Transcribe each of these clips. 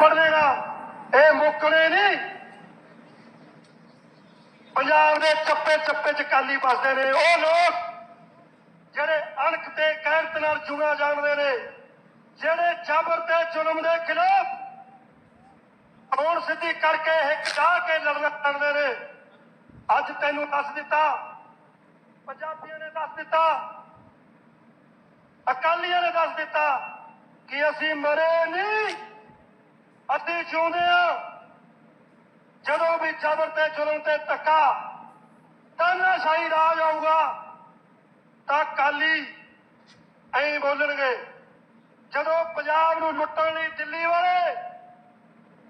ਫੜ ਲੇਗਾ ਇਹ ਮੁੱਕਣੇ ਨਹੀਂ। ਪੰਜਾਬ ਦੇ ਚੱਪੇ ਚੱਪੇ ਚ ਕਾਲੀ ਵੱਸਦੇ ਨੇ। ਉਹ ਲੋਕ ਜਿਹੜੇ ਅਣਖ ਤੇ ਗੈਰਤ ਨਾਲ ਜੁੜਾ ਜਾਣਦੇ ਨੇ, ਜਿਹੜੇ ਜ਼ਬਰ ਤੇ ਜ਼ੁਲਮ ਦੇ ਖਿਲਾਫ ਕੌਣ ਸਿੱਧੀ ਕਰਕੇ ਹਿੱਕ ਢਾ ਕੇ ਲੜਨਾ ਚਾਹੁੰਦੇ ਨੇ। ਅੱਜ ਤੈਨੂੰ ਦੱਸ ਦਿੱਤਾ, ਪੰਜਾਬੀਆਂ ਨੇ ਦੱਸ ਦਿੱਤਾ, ਅਕਾਲੀਆਂ ਨੇ ਦੱਸ ਦਿੱਤਾ ਕਿ ਅਸੀਂ ਮਰੇ ਨਹੀਂ। ਅਸੀਂ ਜਿਉਂਦੇ ਆ ਜਦੋਂ ਵੀ ਜ਼ਬਰ ਤੇ ਜ਼ੁਲਮ ਤੇ ਧੱਕਾ ਤਾਨਾਸ਼ਾਹੀ ਰਾਜ ਆਊਗਾ। ਤਾਂ ਕਾਲੀ ਐਂ ਬੋਲਣਗੇ, ਜਦੋਂ ਪੰਜਾਬ ਨੂੰ ਲੁੱਟਣ ਲਈ ਦਿੱਲੀ ਵਾਲੇ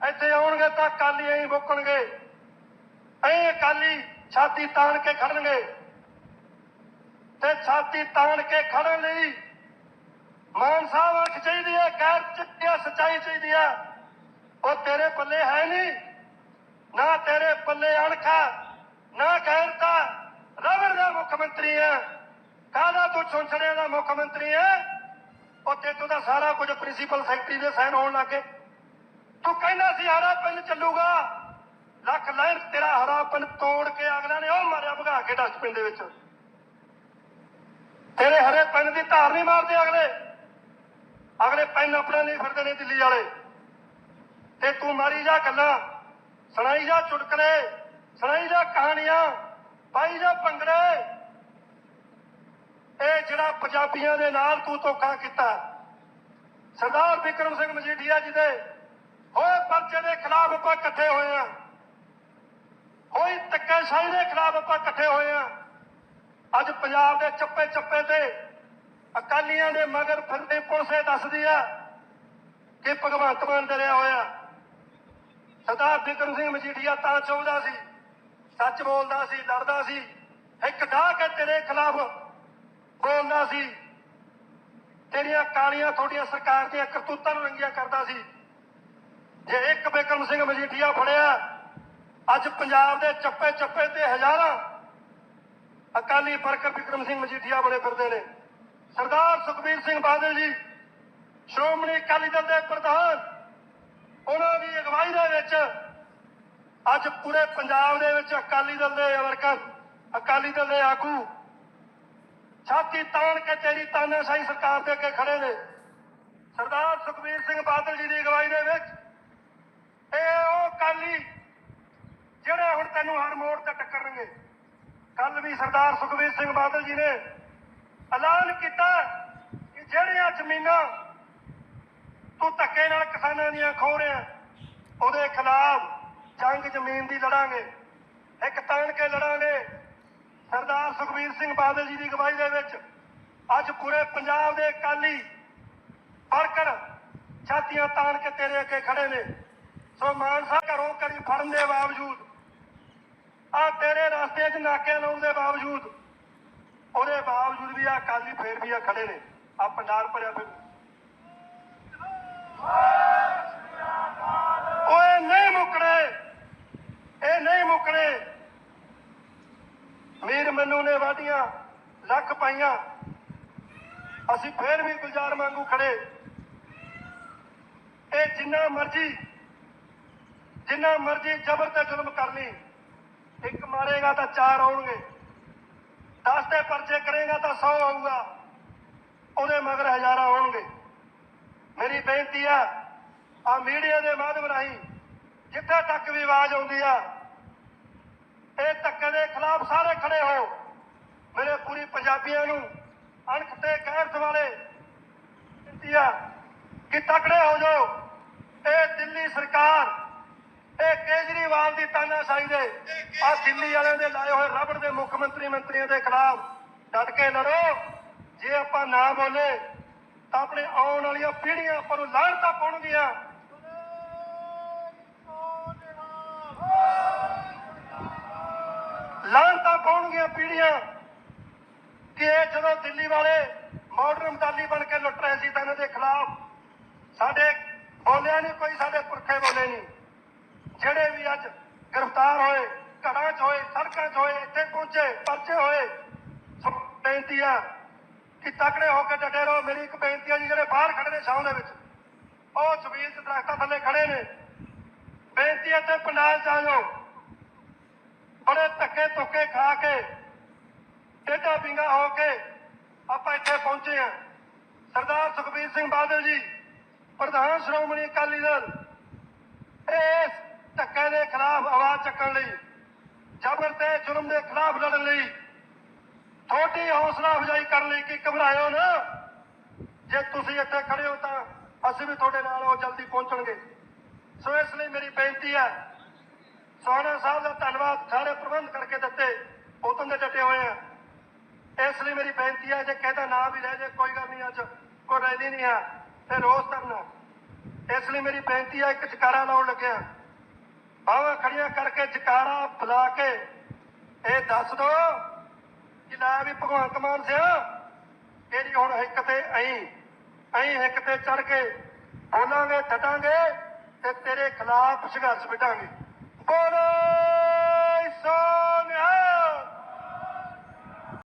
ਇੱਥੇ ਆਉਣਗੇ, ਤਾਂ ਕਾਲੀ ਐਂ ਬੋਕਣਗੇ। ਐਂ ਕਾਲੀ ਛਾਤੀ ਤਾਣ ਕੇ ਖੜਨਗੇ। ਤੇ ਛਾਤੀ ਤਾਣ ਕੇ ਖੜਨ ਲਈ ਮਾਨ ਸਾਹਿਬ ਅੱਖ ਚਾਹੀਦੀ ਹੈ, ਗੈਰ ਚੱਕਿਆ ਸਚਾਈ ਚਾਹੀਦੀ ਹੈ। ਉਹ ਤੇਰੇ ਪੱਲੇ ਹੈ ਨਹੀਂ। ਨਾ ਤੇਰੇ ਪੱਲੇ ਅਣਖਾ, ਨਾ ਗੈਰਤਾ। ਰਵਰ ਦਾ ਮੁੱਖ ਮੰਤਰੀ ਹੈ। ਕਾਹਦਾ ਤੂੰ ਛੁੰਛੜਿਆਂ ਦਾ ਮੁੱਖ ਮੰਤਰੀ ਹੈ? ਉਹ ਤੇ ਦਾ ਸਾਰਾ ਕੁਝ ਪ੍ਰਿੰਸੀਪਲ ਸੈਕਟਰੀ ਦੇ ਸਾਈਨ ਹੋਣ ਲੱਗੇ ਤੂੰ ਕਹਿੰਦਾ ਸੀ ਹਰਾ ਪਿੰਨ ਚੱਲੂਗਾ। ਲੱਖ ਲੈਣ ਤੇਰਾ ਹਰਾ ਪਿੰਨ ਤੋੜ ਕੇ ਅਗਲਾ ਨੇ ਉਹ ਮਾਰਿਆ ਭਗਾ ਕੇ ਡਸਟਬਿਨ ਦੇ ਵਿੱਚ। ਤੇਰੇ ਹਰੇ ਪੈਨ ਦੀ ਧਾਰ ਨਹੀਂ ਮਾਰਦੇ ਅਗਲੇ। ਅਗਲੇ ਪੈਨ ਆਪਣਾ ਨਹੀਂ ਫਿਰਦੇ ਨੇ ਦਿੱਲੀ ਵਾਲੇ। ਤੇ ਤੂੰ ਮਾਰੀ ਜਾ ਗੱਲਾਂ, ਸੁਣਾਈ ਜਾ ਚੁਟਕਲੇ, ਸੁਣਾਈ ਜਾ ਕਹਾਣੀਆਂ, ਪਾਈ ਜਾ ਭੰਗੜੇ। ਇਹ ਜਿਹੜਾ ਪੰਜਾਬੀਆਂ ਦੇ ਨਾਲ ਤੂੰ ਧੋਖਾ ਕੀਤਾ। ਸਰਦਾਰ ਵਿਕਰਮ ਸਿੰਘ ਮਜੀਠੀਆ ਜੀ ਦੇ ਹੋਏ ਪਰਚੇ ਦੇ ਖਿਲਾਫ ਆਪਾਂ ਇਕੱਠੇ ਹੋਏ ਆ। ਹੋਈ ਧੱਕੇਸ਼ਾਹੀ ਦੇ ਖਿਲਾਫ ਆਪਾਂ ਇਕੱਠੇ ਹੋਏ ਆ। ਅੱਜ ਪੰਜਾਬ ਦੇ ਚੱਪੇ ਚੱਪੇ ਤੇ ਅਕਾਲੀਆਂ ਦੇ ਮਗਰ ਫਿਰਦੇ ਪੁਲਿਸੇ ਦੱਸਦੀ ਆ ਕਿ ਭਗਵੰਤ ਮਾਨ ਡਰਿਆ ਹੋਇਆ। ਸਰਦਾਰ ਬਿਕਰਮ ਸਿੰਘ ਮਜੀਠੀਆ, ਤਾਂ ਚਾਹੁੰਦਾ ਸੀ। ਸੱਚ ਬੋਲਦਾ ਸੀ ਲੜਦਾ ਸੀ। ਇੱਕ ਢਾਹ ਕੇ ਤੇਰੇ ਖਿਲਾਫ ਬੋਲਦਾ ਸੀ। ਤੇਰੀਆਂ ਕਾਲੀਆਂ ਤੁਹਾਡੀਆਂ ਸਰਕਾਰ ਦੀਆਂ ਕਰਤੂਤਾਂ ਨੂੰ ਰੰਗੀਆਂ ਕਰਦਾ ਸੀ। ਜੇ ਇੱਕ ਬਿਕਰਮ ਸਿੰਘ ਮਜੀਠੀਆ ਫੜਿਆ, ਅੱਜ ਪੰਜਾਬ ਦੇ ਚੱਪੇ ਚੱਪੇ ਤੇ ਹਜ਼ਾਰਾਂ ਅਕਾਲੀ ਵਰਕਰ ਬਿਕਰਮ ਸਿੰਘ ਮਜੀਠੀਆ ਬਣੇ ਫਿਰਦੇ ਨੇ। ਸਰਦਾਰ ਸੁਖਬੀਰ ਸਿੰਘ ਬਾਦਲ ਜੀ, ਸ਼੍ਰੋਮਣੀ ਅਕਾਲੀ ਦਲ ਦੇ ਪ੍ਰਧਾਨ ਉਹਨਾਂ ਦੀ ਅਗਵਾਈ ਦੇ ਵਿੱਚ ਅੱਜ ਪੂਰੇ ਪੰਜਾਬ ਦੇ ਵਿੱਚ ਅਕਾਲੀ ਦਲ ਦੇ ਵਰਕਰ, ਅਕਾਲੀ ਦਲ ਦੇ ਆਗੂ ਛਾਤੀ ਤਾਣ ਕੇ ਤੇਰੀ ਤਾਨਾਸ਼ਾਹੀ ਸਰਕਾਰ ਦੇ ਅੱਗੇ ਖੜੇ ਨੇ। ਸਰਦਾਰ ਸੁਖਬੀਰ ਸਿੰਘ ਬਾਦਲ ਜੀ ਦੀ ਅਗਵਾਈ ਦੇ ਵਿੱਚ ਇਹ ਉਹ ਅਕਾਲੀ ਜਿਹੜੇ ਹੁਣ ਤੈਨੂੰ ਹਰ ਮੋੜ ਤੇ ਟੱਕਰਨਗੇ। ਕੱਲ ਵੀ ਸਰਦਾਰ ਸੁਖਬੀਰ ਸਿੰਘ ਬਾਦਲ ਜੀ ਨੇ ਐਲਾਨ ਕੀਤਾ ਕਿ ਜਿਹੜੀਆਂ ਜ਼ਮੀਨਾਂ ਤੂੰ ਧੱਕੇ ਨਾਲ ਕਿਸਾਨਾਂ ਦੀਆਂ ਖੋ ਰਿਹਾ ਉਹਦੇ ਖਿਲਾਫ ਜੰਗ ਜ਼ਮੀਨ ਦੀ ਲੜਾਂਗੇ। ਇੱਕ ਤਾਣ ਕੇ ਲੜਾਂਗੇ। ਸਰਦਾਰ ਸੁਖਬੀਰ ਸਿੰਘ ਬਾਦਲ ਜੀ ਦੀ ਅਗਵਾਈ ਦੇ ਵਿੱਚ ਅੱਜ ਪੂਰੇ ਪੰਜਾਬ ਦੇ ਅਕਾਲੀ ਵਰਕਰ ਛਾਤੀਆਂ ਤਾਣ ਕੇ ਤੇਰੇ ਅੱਗੇ ਖੜੇ ਨੇ। ਸੋ ਮਾਨ ਸਾਹਿਬ ਘਰੋਂ ਕਰੀ ਫੜਨ ਦੇ ਬਾਵਜੂਦ, ਆ ਤੇਰੇ ਰਸਤੇ 'ਚ ਨਾਕੇ ਲਾਉਣ ਦੇ ਬਾਵਜੂਦ, ਉਹਦੇ ਬਾਵਜੂਦ ਵੀ ਆ ਅਕਾਲੀ ਫੇਰ ਵੀ ਆ ਖੜੇ ਨੇ। ਆ ਪੰਡਾਲ ਭਰਿਆ ਫਿਰ ਓਏ ਨਹੀਂ ਮੁੱਕਣੇ। ਇਹ ਨਹੀਂ ਮੁੱਕਣੇ। ਮੀਰ ਮੈਨੂੰ ਨੇ ਵਾਢੀਆਂ, ਲੱਖ ਪਾਈਆਂ। ਅਸੀਂ ਫੇਰ ਵੀ ਗੁਲਜ਼ਾਰ ਵਾਂਗੂ ਖੜੇ। ਇਹ ਜਿੰਨਾ ਮਰਜ਼ੀ ਜਿੰਨਾ ਮਰਜ਼ੀ ਜ਼ਬਰ ਤੇ ਜ਼ੁਲਮ ਕਰ ਲਈ। ਇੱਕ ਮਾਰੇਗਾ ਤਾਂ ਚਾਰ ਆਉਣਗੇ। 10 ਦੇ ਪਰਚੇ ਕਰੇਗਾ ਤਾਂ 100 ਆਊਗਾ। ਉਹਦੇ ਮਗਰ ਹਜ਼ਾਰਾਂ ਆਉਣਗੇ। ਮੇਰੀ ਬੇਨਤੀ ਆ ਆ ਮੀਡੀਆ ਦੇ ਮਾਧਿਅਮ ਰਾਹੀਂ ਜਿੱਥੇ ਤੱਕ ਵੀ ਆਵਾਜ਼ ਆਉਂਦੀ ਆ, ਇਹ ਧੱਕੇ ਦੇ ਖਿਲਾਫ ਸਾਰੇ ਖੜੇ ਹੋ। ਮੇਰੇ ਪੂਰੀ ਪੰਜਾਬੀਆਂ ਨੂੰ ਅਣਖ ਤੇ ਗੈਰਤ ਵਾਲੇ ਬੇਨਤੀ ਆ ਕਿ ਤਕੜੇ ਹੋ ਜਾਓ। ਇਹ ਦਿੱਲੀ ਸਰਕਾਰ, ਇਹ ਕੇਜਰੀਵਾਲ ਦੀ ਤਾਨਾਸ਼ਾਹੀ ਦੇ, ਆ ਦਿੱਲੀ ਵਾਲਿਆਂ ਦੇ ਲਾਏ ਹੋਏ ਰਬੜ ਦੇ ਮੁੱਖ ਮੰਤਰੀ ਮੰਤਰੀਆਂ ਦੇ ਖਿਲਾਫ ਡਟ ਕੇ ਲੜੋ। ਜੇ ਆਪਾਂ ਨਾ ਬੋਲੇ ਆਪਣੇ ਆਉਣ ਵਾਲੀਆਂ ਪੀੜ੍ਹੀਆਂ ਆਪਾਂ ਨੂੰ ਲਾਹਣਤਾਂ ਪਾਉਣਗੀਆਂ। ਲਾਹਣਤਾਂ ਪਾਉਣਗੀਆਂ ਪੀੜ੍ਹੀਆਂ। ਕਿ ਇਹ ਜਦੋਂ ਦਿੱਲੀ ਵਾਲੇ ਮਾਡਰਨ ਮਦਾਲੀ ਬਣ ਕੇ ਲੁੱਟ ਰਹੇ ਸੀ ਤਾਂ ਇਹਨਾਂ ਦੇ ਖਿਲਾਫ ਸਾਡੇ ਬੋਲਿਆ ਨਹੀਂ, ਕੋਈ ਸਾਡੇ ਪੁਰਖੇ ਬੋਲੇ ਨਹੀਂ। ਜਿਹੜੇ ਵੀ ਅੱਜ ਗ੍ਰਿਫਤਾਰ ਹੋਏ, ਘਰਾਂ 'ਚ ਹੋਏ, ਸੜਕਾਂ 'ਚ ਹੋਏ, ਇੱਥੇ ਪਹੁੰਚੇ, ਪਰਚੇ ਹੋਏ ਸਭ ਬੇਨਤੀ ਆ ਤਕੜੇ ਹੋ ਕੇ ਡਟੇ ਰਹੋ ਮੇਰੀ ਇੱਕ ਬੇਨਤੀ ਆ ਜੀ, ਜਿਹੜੇ ਬਾਹਰ ਖੜੇ ਨੇ ਛਾਂ ਦੇ ਵਿੱਚ, ਉਹ ਜ਼ਮੀਨ ਤੇ ਦਰਖਤਾਂ ਥੱਲੇ ਖੜੇ ਨੇ। ਬੇਨਤੀ ਹੈ ਤੇ ਪੰਡਾਲ ਚ ਆ ਬੜੇ ਧੱਕੇ ਧੁੱਕੇ ਖਾ ਕੇ ਟੇਢਾ ਪਿੰਗਾ ਹੋ ਕੇ ਆਪਾਂ ਇੱਥੇ ਪਹੁੰਚੇ ਆ ਸਰਦਾਰ ਸੁਖਬੀਰ ਸਿੰਘ ਬਾਦਲ ਜੀ, ਪ੍ਰਧਾਨ ਸ਼੍ਰੋਮਣੀ ਅਕਾਲੀ ਦਲ, ਇਸ ਧੱਕੇ ਦੇ ਖਿਲਾਫ ਆਵਾਜ਼ ਚੱਕਣ ਲਈ ਜ਼ਬਰ ਤੇ ਜ਼ੁਲਮ ਦੇ ਖਿਲਾਫ ਲੜਨ ਲਈ ਤੁਹਾਡੀ ਹੌਸਲਾ ਅਫਜ਼ਾਈ ਕਰਨ ਲਈ ਕਿ ਘਬਰਾਇਓ ਨਾ? ਜੇ ਤੁਸੀਂ ਇੱਥੇ ਖੜੇ ਹੋ ਤਾਂ ਅਸੀਂ ਵੀ ਤੁਹਾਡੇ ਨਾਲ ਉਹ ਜਲਦੀ ਪਹੁੰਚਣਗੇ। ਸੋ ਇਸ ਲਈ ਮੇਰੀ ਬੇਨਤੀ ਹੈ, ਸੋਹਣਾ ਸਾਹਿਬ ਦਾ ਧੰਨਵਾਦ ਸਾਰੇ ਪ੍ਰਬੰਧ ਕਰਕੇ ਦਿੱਤੇ ਉਦੋਂ ਦੇ ਡਟੇ ਹੋਏ ਆ। ਇਸ ਲਈ ਮੇਰੀ ਬੇਨਤੀ ਹੈ, ਜੇ ਕਹਿੰਦਾ ਨਾ ਵੀ ਰਹਿ ਜੇ ਕੋਈ ਗੱਲ ਨਹੀਂ, ਅੱਜ ਕੋਈ ਰੈਲੀ ਨਹੀਂ ਆ ਤੇ ਰੋਜ਼ ਧਰਨਾ ਇਸ ਲਈ ਮੇਰੀ ਬੇਨਤੀ ਹੈ, ਇੱਕ ਜਕਾਰਾ ਲਾਉਣ ਲੱਗਿਆ। ਬਾਹਾਂ ਖੜੀਆਂ ਕਰਕੇ ਜਕਾਰਾ ਬੁਲਾ ਕੇ ਇਹ ਦੱਸ ਦੋ ਕਿ ਵੀ ਭਗਵੰਤ ਮਾਨ ਸਿਆ, ਤੇਰੀ ਹੁਣ ਹਿੱਕ ਤੇ ਅਹੀਂ ਅਹੀਂ ਹਿੱਕ ਤੇ ਚੜ ਕੇ ਬੋਲਾਂਗੇ, ਡਟਾਂਗੇ ਤੇ ਤੇਰੇ ਖਿਲਾਫ ਸੰਘਰਸ਼ ਵਿਟਾਂਗੇ